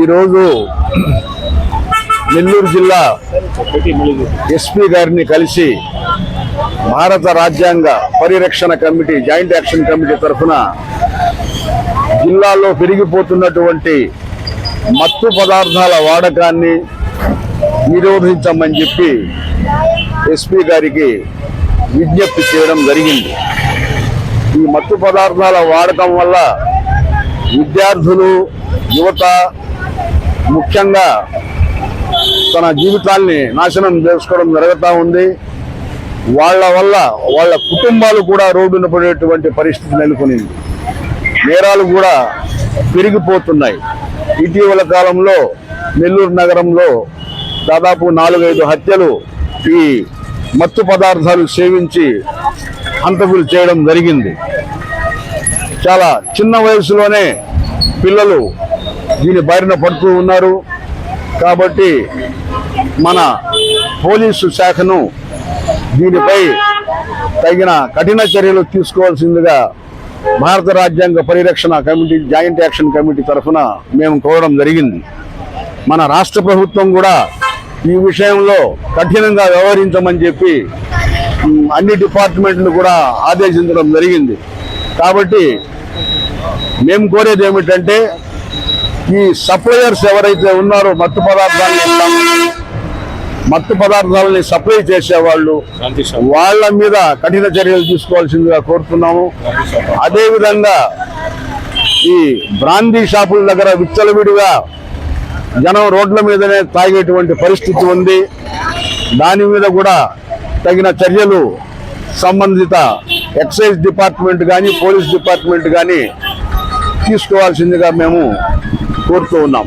ఈరోజు నెల్లూరు జిల్లా ఎస్పీ గారిని కలిసి భారత రాజ్యాంగ పరిరక్షణ కమిటీ జాయింట్ యాక్షన్ కమిటీ తరఫున జిల్లాలో పెరిగిపోతున్నటువంటి మత్తు పదార్థాల వాడకాన్ని నిరోధించమని చెప్పి ఎస్పీ గారికి విజ్ఞప్తి చేయడం జరిగింది. ఈ మత్తు పదార్థాల వాడకం వల్ల విద్యార్థులు యువత ముఖ్యంగా తన జీవితాల్ని నాశనం చేసుకోవడం జరుగుతూ ఉంది. వాళ్ళ వల్ల వాళ్ళ కుటుంబాలు కూడా రోడ్డున పడేటువంటి పరిస్థితి నెలకొనింది. నేరాలు కూడా పెరిగిపోతున్నాయి. ఇటీవల కాలంలో నెల్లూరు నగరంలో దాదాపు నాలుగైదు హత్యలు ఈ మత్తు పదార్థాలు సేవించి హంతకులు చేయడం జరిగింది. చాలా చిన్న వయసులోనే పిల్లలు దీని బారిన పడుతూ ఉన్నారు. కాబట్టి మన పోలీసు శాఖను దీనిపై తగిన కఠిన చర్యలు తీసుకోవాల్సిందిగా భారత రాజ్యాంగ పరిరక్షణ కమిటీ జాయింట్ యాక్షన్ కమిటీ తరఫున మేము కోరడం జరిగింది. మన రాష్ట్ర ప్రభుత్వం కూడా ఈ విషయంలో కఠినంగా వ్యవహరించమని చెప్పి అన్ని డిపార్ట్మెంట్లు కూడా ఆదేశించడం జరిగింది. కాబట్టి మేము కోరేది ఏమిటంటే ఈ సప్లయర్స్ ఎవరైతే ఉన్నారో మత్తు పదార్థాలని మత్తు పదార్థాలని సప్లై చేసేవాళ్ళు వాళ్ళ మీద కఠిన చర్యలు తీసుకోవాల్సిందిగా కోరుతున్నాము. అదేవిధంగా ఈ బ్రాందీ షాపుల దగ్గర విచ్చలవిడిగా జనం రోడ్ల మీదనే తాగేటువంటి పరిస్థితి ఉంది. దాని మీద కూడా తగిన చర్యలు సంబంధిత ఎక్సైజ్ డిపార్ట్మెంట్ కానీ పోలీస్ డిపార్ట్మెంట్ కానీ తీసుకోవాల్సిందిగా మేము కోరుతూ ఉన్నాం.